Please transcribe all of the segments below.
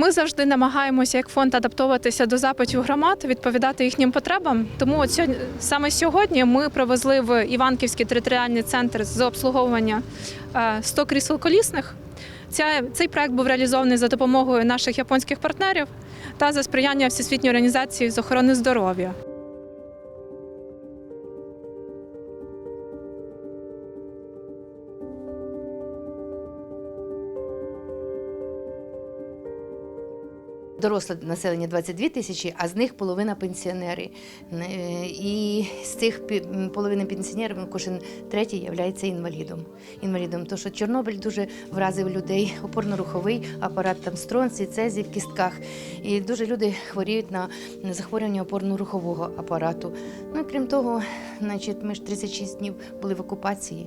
Ми завжди намагаємося як фонд адаптуватися до запитів громад, відповідати їхнім потребам. Тому от сьогодні, саме сьогодні ми привезли в Іванківський територіальний центр з обслуговування е, 100 крісел колісних. Ця, цей проект був реалізований за допомогою наших японських партнерів та за сприяння Всесвітньої організації з охорони здоров'я. Доросле населення 22 тисячі, а з них половина пенсіонери. Е, І з цих половини пенсіонерів кожен третій є інвалідом. інвалідом. Тому що Чорнобиль дуже вразив людей, опорно-руховий апарат, там стронці, цезі в кістках. І дуже люди хворіють на захворювання опорно-рухового апарату. Ну і крім того, значить, ми ж 36 днів були в окупації.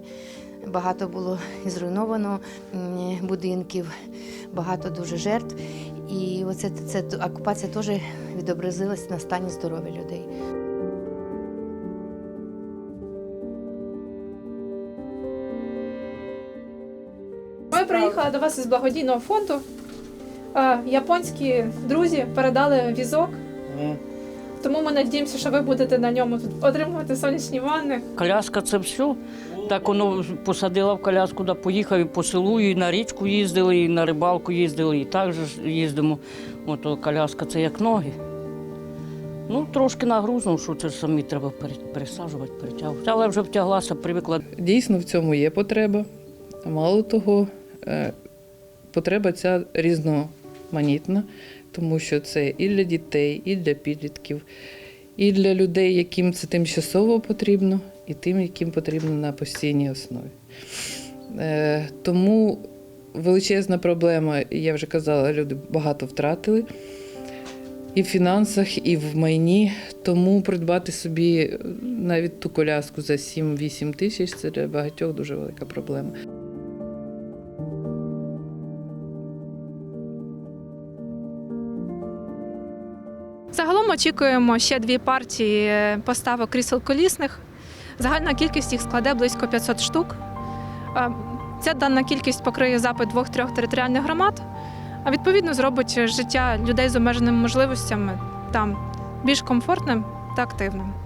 Багато було зруйновано будинків, багато дуже жертв. І оце це, це окупація теж відобразилась на стані здоров'я людей. Ми приїхали до вас із благодійного фонду. Японські друзі передали візок, тому ми надіємося, що ви будете на ньому тут отримувати сонячні ванни. Коляска це все. Так воно посадила в коляску, да поїхав і по селу, і на річку їздили, і на рибалку їздили, і так же їздимо. Ото коляска це як ноги. Ну, трошки нагрузно, що це самі треба пересаджувати, перетягувати. Але вже втяглася, привикла. Дійсно, в цьому є потреба. Мало того, е, потреба ця різноманітна, тому що це і для дітей, і для підлітків, і для людей, яким це тимчасово потрібно, і тим, яким потрібно на постійній основі. Е, Тому величезна проблема, я вже казала, люди багато втратили. І в фінансах, і в майні. Тому придбати собі навіть ту коляску за 7-8 тисяч це для багатьох дуже велика проблема. Загалом очікуємо ще дві партії поставок крісел колісних. Загальна кількість їх складе близько 500 штук. Е, Ця дана кількість покриє запит двох-трьох територіальних громад, а відповідно зробить життя людей з обмеженими можливостями там більш комфортним та активним.